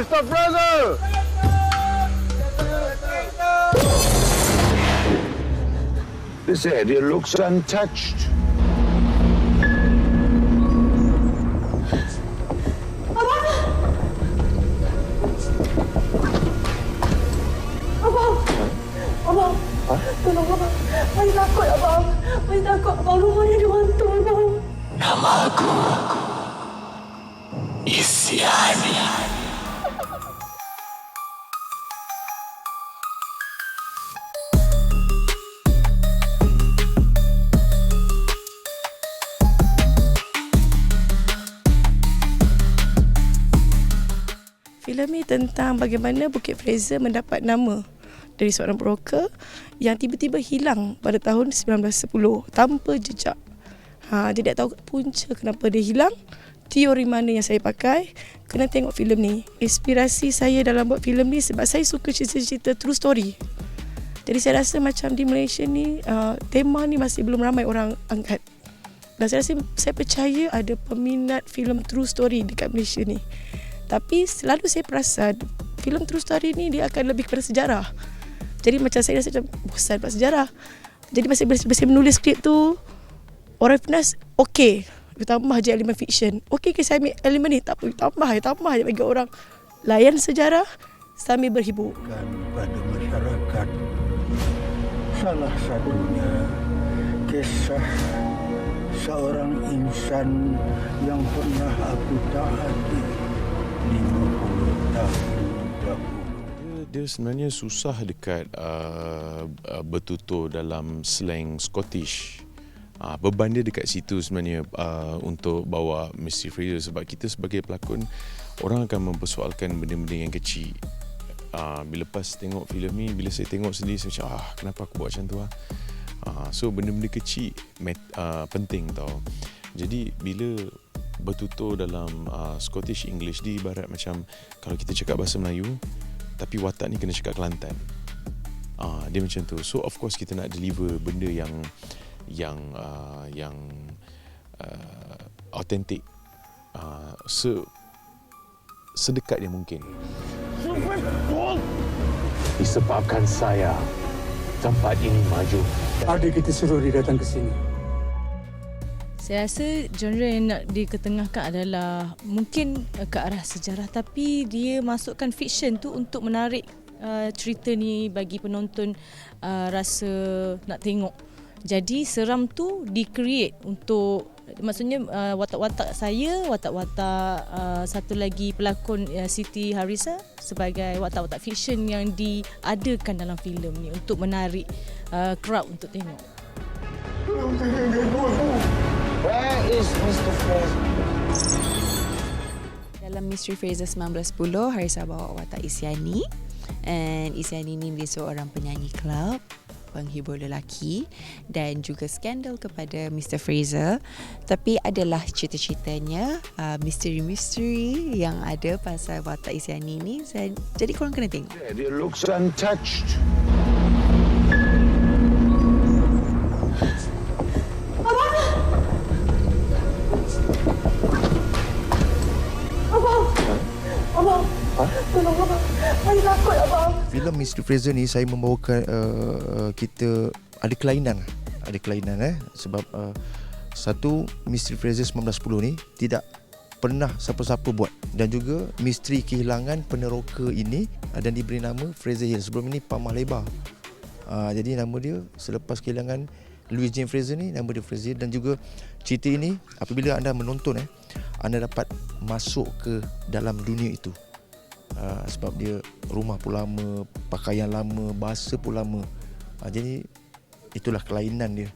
Mr. Fraser! This area looks untouched. Abang! Abang! Tolong abang. Saya takut abang. Saya takut abang. Rumah ni ada hantu abang. Filem ni tentang bagaimana Bukit Fraser mendapat nama dari seorang broker yang tiba-tiba hilang pada tahun 1910 tanpa jejak. Ha, dia tak tahu punca kenapa dia hilang. Teori mana yang saya pakai Kena tengok filem ni Inspirasi saya dalam buat filem ni Sebab saya suka cerita-cerita true story Jadi saya rasa macam di Malaysia ni uh, Tema ni masih belum ramai orang angkat Dan saya rasa Saya percaya ada peminat filem true story Dekat Malaysia ni tapi selalu saya perasan filem true story ni dia akan lebih kepada sejarah. Jadi macam saya rasa macam bosan buat sejarah. Jadi masa bila saya menulis skrip tu orang penas okey. You tambah je elemen fiction. Okey ke saya ambil elemen ni tak apa. You tambah je tambah je bagi orang layan sejarah sambil berhibur. pada masyarakat. Salah satunya kisah seorang insan yang pernah aku taati Dia, sebenarnya susah dekat uh, uh, bertutur dalam slang Scottish. Uh, beban dia dekat situ sebenarnya uh, untuk bawa Mr. Fraser sebab kita sebagai pelakon orang akan mempersoalkan benda-benda yang kecil. Uh, bila lepas tengok filem ni, bila saya tengok sendiri saya macam ah kenapa aku buat macam tu ah. Uh, so benda-benda kecil met, uh, penting tau. Jadi bila bertutur dalam uh, Scottish English dia ibarat macam kalau kita cakap bahasa Melayu tapi watak ni kena cakap Kelantan. Ah uh, dia macam tu. So of course kita nak deliver benda yang yang uh, yang uh, authentic. Uh, se sedekat yang mungkin. Disebabkan saya, tempat ini maju. Adik kita suruh dia datang ke sini. Saya rasa genre yang nak diketengahkan adalah mungkin uh, ke arah sejarah tapi dia masukkan fiction tu untuk menarik uh, cerita ni bagi penonton uh, rasa nak tengok. Jadi seram tu di-create untuk maksudnya uh, watak-watak saya, watak-watak uh, satu lagi pelakon uh, Siti Harisa sebagai watak-watak fiction yang diadakan dalam filem ni untuk menarik uh, crowd untuk tengok. Where is Mr. Fraser? Dalam Mystery Fraser 1910, Harisa bawa watak Isyani. And Isyani ni dia seorang penyanyi club penghibur lelaki dan juga skandal kepada Mr. Fraser tapi adalah cerita-ceritanya uh, misteri-misteri yang ada pasal watak Isyani ni jadi korang kena tengok Area looks untouched. Abang! Tolong abang. Saya takut abang. filem Mr. Fraser ni saya membawakan uh, kita ada kelainan ada kelainan eh sebab uh, satu Mr. Fraser 1910 ni tidak pernah siapa-siapa buat dan juga misteri kehilangan peneroka ini uh, dan diberi nama Fraser Hill sebelum ini Pamah Lebar uh, jadi nama dia selepas kehilangan Louis James Fraser ni nama dia Fraser dan juga cerita ini apabila anda menonton eh anda dapat masuk ke dalam dunia itu uh, sebab dia rumah pun lama, pakaian lama, bahasa pun lama. Uh, jadi itulah kelainan dia.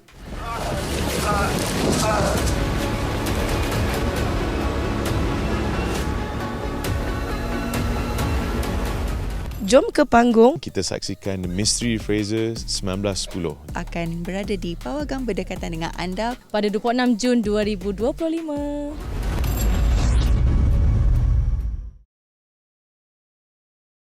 Jom ke panggung Kita saksikan Mystery Fraser 1910. akan berada di Pawagam berdekatan dengan anda pada 26 Jun 2025.